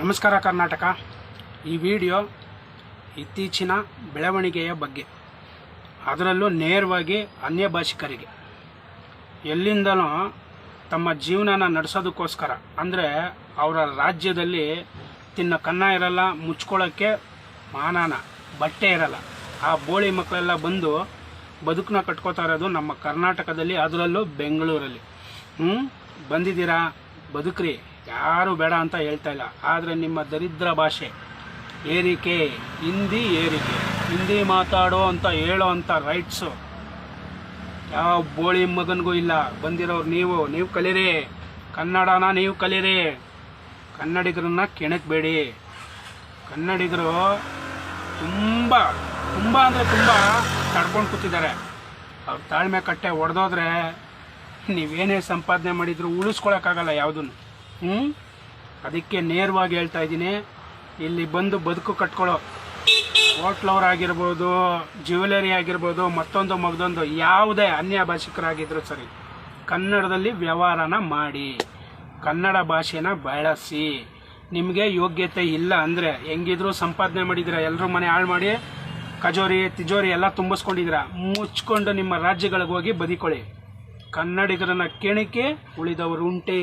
ನಮಸ್ಕಾರ ಕರ್ನಾಟಕ. ಈ ವಿಡಿಯೋ ಇತ್ತೀಚಿನ ಬೆಳವಣಿಗೆಯ ಬಗ್ಗೆ. ಅದರಲ್ಲೂ ನೇರವಾಗಿ ಅನ್ಯ ಭಾಷಿಕರಿಗೆ ಎಲ್ಲಿಂದನೂ ತಮ್ಮ ಜೀವನನ ನಡೆಸೋದಕ್ಕೋಸ್ಕರ, ಅಂದರೆ ಅವರ ರಾಜ್ಯದಲ್ಲಿ ತಿನ್ನ ಕನ್ನ ಇರಲ್ಲ ಮುಚ್ಕೊಳ್ಳೋಕ್ಕೆ ಮಾನಾನ ಬಟ್ಟೆ ಇರಲ್ಲ, ಆ ಬೋಳಿ ಮಕ್ಕಳೆಲ್ಲ ಬಂದು ಬದುಕನ್ನ ಕಟ್ಕೋತಾ ಇರೋದು ನಮ್ಮ ಕರ್ನಾಟಕದಲ್ಲಿ, ಅದರಲ್ಲೂ ಬೆಂಗಳೂರಲ್ಲಿ. ಹ್ಞೂ ಬಂದಿದ್ದೀರಾ? ಬದುಕ್ರಿ. ಯಾರು ಬೇಡ ಅಂತ ಹೇಳ್ತಾ ಇಲ್ಲ. ಆದರೆ ನಿಮ್ಮ ದರಿದ್ರ ಭಾಷೆ, ಏರಿಕೆ, ಹಿಂದಿ ಏರಿಕೆ, ಹಿಂದಿ ಮಾತಾಡೋ ಅಂತ, ಹೇಳೋ ಅಂತ ರೈಟ್ಸು ಯಾವ ಬೋಳಿ ಮಗನಿಗೂ ಇಲ್ಲ. ಬಂದಿರೋರು ನೀವು ನೀವು ಕಲೀರಿ. ಕನ್ನಡನ ನೀವು ಕಲೀರಿ. ಕನ್ನಡಿಗರನ್ನ ಕೆಣಕಬೇಡಿ. ಕನ್ನಡಿಗರು ತುಂಬ ತುಂಬ ಅಂದರೆ ತುಂಬ ತಡ್ಕೊಂಡು ಕೂತಿದ್ದಾರೆ. ಅವ್ರ ತಾಳ್ಮೆ ಕಟ್ಟೆ ಒಡೆದೋದ್ರೆ ನೀವೇನೇ ಸಂಪಾದನೆ ಮಾಡಿದರೂ ಉಳಿಸ್ಕೊಳಕ್ಕಾಗಲ್ಲ ಯಾವುದನ್ನು ಹ್ಞೂ ಅದಕ್ಕೆ ನೇರವಾಗಿ ಹೇಳ್ತಾ ಇದ್ದೀನಿ. ಇಲ್ಲಿ ಬಂದು ಬದುಕು ಕಟ್ಕೊಳ್ಳೋ ಹೋಟ್ಲವ್ರಾಗಿರ್ಬೋದು ಜ್ಯುವೆಲರಿ ಆಗಿರ್ಬೋದು, ಮತ್ತೊಂದು ಮಗದೊಂದು ಯಾವುದೇ ಅನ್ಯ ಭಾಷಿಕರಾಗಿದ್ದರೂ ಸರಿ, ಕನ್ನಡದಲ್ಲಿ ವ್ಯವಹಾರನ ಮಾಡಿ, ಕನ್ನಡ ಭಾಷೆನ ಬಳಸಿ. ನಿಮಗೆ ಯೋಗ್ಯತೆ ಇಲ್ಲ ಅಂದರೆ ಹೆಂಗಿದ್ರು ಸಂಪಾದನೆ ಮಾಡಿದಿರ ಎಲ್ಲರೂ ಮನೆ ಹಾಳು ಮಾಡಿ, ಕಜೋರಿ, ತಿಜೋರಿ ಎಲ್ಲ ತುಂಬಿಸ್ಕೊಂಡಿದ್ದೀರ? ಮುಚ್ಕೊಂಡು ನಿಮ್ಮ ರಾಜ್ಯಗಳಿಗೆ ಹೋಗಿ ಬದಿಕೊಳ್ಳಿ. ಕನ್ನಡಿಗರನ್ನ ಕೆಣಕಿ ಉಳಿದವರು ಉಂಟೆ